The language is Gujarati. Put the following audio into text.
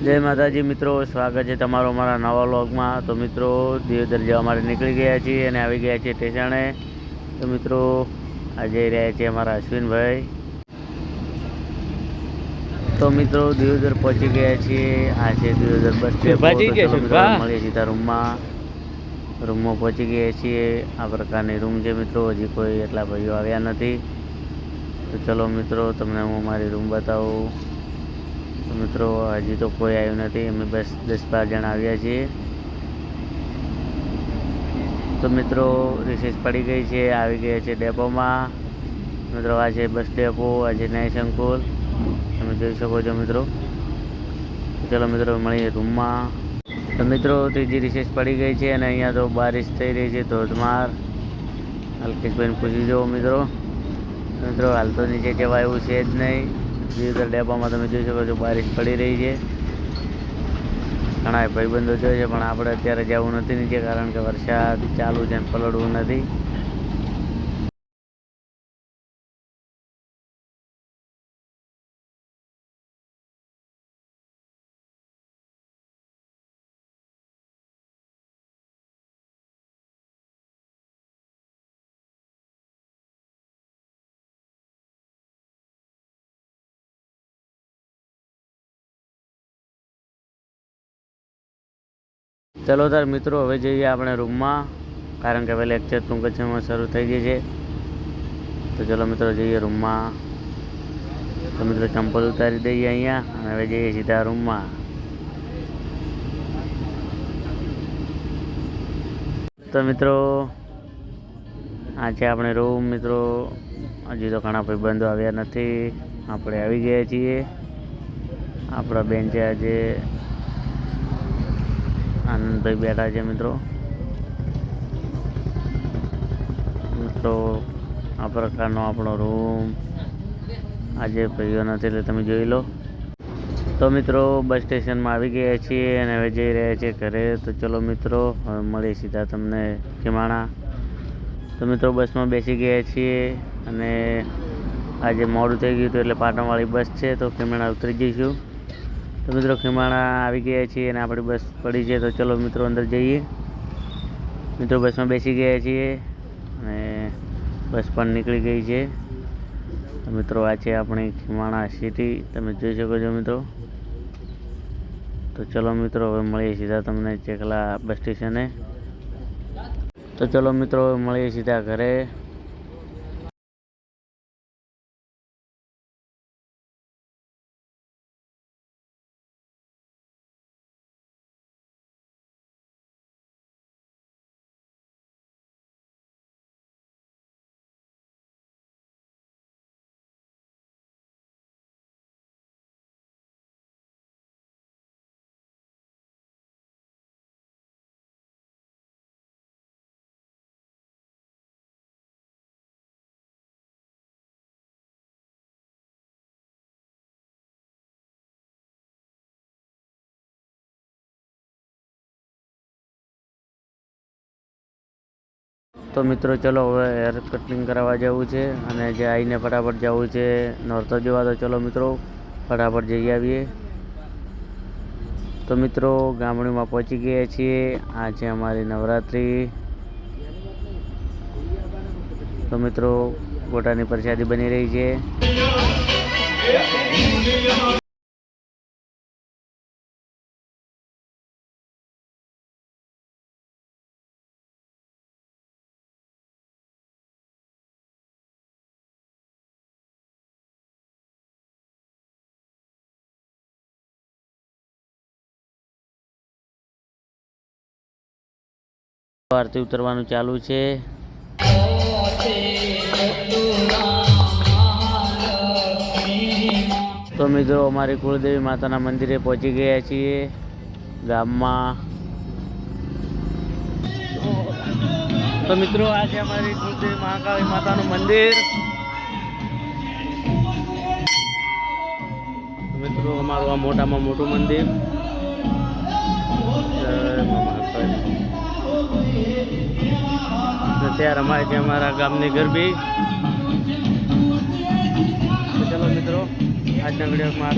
જય માતાજી મિત્રો સ્વાગત છે તમારો મારા નવા વ્લોગમાં. તો મિત્રો દિયોદર જવા માટે નીકળી ગયા છીએ અને આવી ગયા છીએ સ્ટેશને. તો મિત્રો આ જઈ રહ્યા છીએ અમારા અશ્વિનભાઈ. તો મિત્રો દેવદર પહોંચી ગયા છીએ. આ છે દેવદર બસ છો, વાહ. મળીએ સીધા રૂમમાં. રૂમમાં પહોંચી ગયા છીએ. આ પ્રકારની રૂમ છે મિત્રો હજી કોઈ એટલા ભાઈઓ આવ્યા નથી. તો ચલો મિત્રો તમને હું મારી રૂમ બતાવું. મિત્રો, હજી તો કોઈ આવ્યું નથી. અમે બસ દસ બાર જણા આવ્યા છીએ. તો મિત્રો રિસેસ પડી ગઈ છે. આવી ગયા છે ડેપોમાં. મિત્રો, આ છે બસ ડેપો આજે છે સંકુલ તમે જોઈ શકો છો મિત્રો. ચલો મિત્રો, મળીએ રૂમમાં. તો મિત્રો, ત્રીજી રિસેસ પડી ગઈ છે અને અહીંયા તો બારિશ થઈ રહી છે ધોધમાર. અલ્કેશભાઈને પૂછી જુઓ મિત્રો. મિત્રો, હાલ તો નીચે જવા એવું છે જ નહીં. જીવતર ડેપામાં તમે જોઈ શકો છો બારિશ પડી રહી છે. ઘણા ભાઈબંધો જોઈ છે, પણ આપણે અત્યારે જવું નથી નીચે, કારણ કે વરસાદ ચાલુ છે પલળવું નથી. ચલો તાર મિત્રો, હવે જઈએ આપણે રૂમમાં. કારણ કે હવે લેક્ચર ટૂંક જ સમયમાં શરૂ થઈ ગઈ છે. તો ચલો મિત્રો, જઈએ રૂમમાં. તો મિત્રો, ચંપલ ઉતારી દઈએ અહીંયા અને હવે જઈએ સીધા રૂમમાં. તો મિત્રો આ છે આપણે રૂમ મિત્રો, હજી તો ઘણા ભાઈબંધો આવ્યા નથી. આપણે આવી ગયા છીએ. આપણા બેન છે આજે આનંદભાઈ બેઠા છે મિત્રો. મિત્રો, આ પ્રકારનો આપણો રૂમ આજે ભાઈઓ નથી, એટલે તમે જોઈ લો. તો મિત્રો, બસ સ્ટેશનમાં આવી ગયા છીએ અને હવે જઈ રહ્યા છીએ ઘરે. તો ચલો મિત્રો, હવે મળીએ સીધા તમને ખીમાણા. તો મિત્રો, બસમાં બેસી ગયા છીએ અને આજે મોડું થઈ ગયું હતું, એટલે પાટણવાળી બસ છે, તો ખીમાણા ઉતરી જઈશું. તો મિત્રો ખીમાણા આવી ગયા છીએ અને આપણી બસ પડી છે તો ચલો મિત્રો અંદર જઈએ. મિત્રો બસમાં બેસી ગયા છીએ અને બસ પણ નીકળી ગઈ છે. તો મિત્રો આ છે આપણી ખીમાણા સિટી તમે જોઈ શકો છો મિત્રો. તો ચલો મિત્રો હવે મળીએ સીધા તમને ચેકલા બસ સ્ટેશને તો ચલો મિત્રો હવે મળીએ સીધા ઘરે. તો મિત્રો ચલો હવે હેર કટિંગ કરાવવા જવું છે અને જે આવીને ફટાફટ જવું છે નોરતો જોવા, તો ચલો મિત્રો ફટાફટ જઈ આવીએ. તો મિત્રો ગામડીમાં પહોંચી ગયા છીએ. આ છે અમારી નવરાત્રિ. તો મિત્રો ગોટાની પ્રસાદી બની રહી છે. આરતી ઉતરવાનું ચાલુ છે. તો મિત્રો, અમારી કુળદેવી માતાના મંદિરે પહોંચી ગયા છીએ, ગામમાં. તો મિત્રો, આ છે અમારી કુળદેવી મહાકાળી માતાનું મંદિર. મિત્રો, અમારું આ મોટામાં મોટું મંદિર. જય મહાકાળી ત્યાં રમાય છે અમારા ગામની ગરબી. ચલો મિત્રો આજના વિડીયોમાં